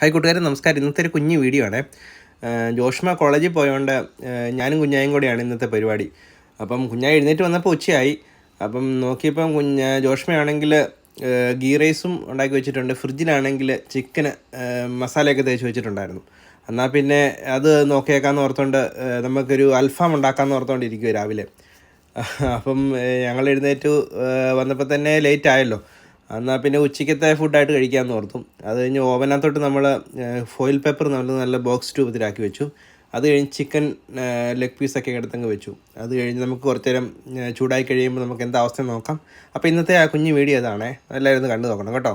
Hi കൂട്ടുകാരെ നമസ്കാരം. ഇന്നത്തെ ഒരു കുഞ്ഞു വീഡിയോ ആണ്. ജോഷ്മ കോളേജിൽ പോയതുകൊണ്ട് ഞാനും കുഞ്ഞായും കൂടിയാണ് ഇന്നത്തെ പരിപാടി. അപ്പം കുഞ്ഞായി എഴുന്നേറ്റ് വന്നപ്പോൾ ഉച്ചയായി. അപ്പം നോക്കിയപ്പം കുഞ്ഞ ജോഷ്മയാണെങ്കിൽ ഗീ റൈസും ഉണ്ടാക്കി വെച്ചിട്ടുണ്ട്. ഫ്രിഡ്ജിലാണെങ്കിൽ ചിക്കന് മസാലയൊക്കെ തേച്ച് വെച്ചിട്ടുണ്ടായിരുന്നു. എന്നാൽ പിന്നെ അത് നോക്കിയേക്കാന്ന് ഓർത്തുകൊണ്ട് നമുക്കൊരു അൽഫാം ഉണ്ടാക്കാമെന്ന് ഓർത്തുകൊണ്ട് രാവിലെ. അപ്പം ഞങ്ങൾ എഴുന്നേറ്റ് വന്നപ്പോൾ തന്നെ ലേറ്റ് ആയല്ലോ. എന്നാൽ പിന്നെ ഉച്ചയ്ക്കത്തെ ഫുഡായിട്ട് കഴിക്കാമെന്ന് ഓർത്തു. അത് കഴിഞ്ഞ് ഓവനകത്തോട്ട് നമ്മൾ ഫോയിൽ പേപ്പർ നമ്മൾ നല്ല ബോക്സ് രൂപത്തിലാക്കി വെച്ചു. അത് കഴിഞ്ഞ് ചിക്കൻ ലെഗ് പീസൊക്കെ എടുത്തങ്ങ് വെച്ചു. അത് കഴിഞ്ഞ് നമുക്ക് കുറച്ച് നേരം ചൂടായി കഴിയുമ്പോൾ നമുക്ക് എന്താ അവസ്ഥ നോക്കാം. അപ്പോൾ ഇന്നത്തെ ആ കുഞ്ഞു വീഡിയോ അതാണേ എല്ലാവരും ഒന്ന് കണ്ടു നോക്കണം കേട്ടോ.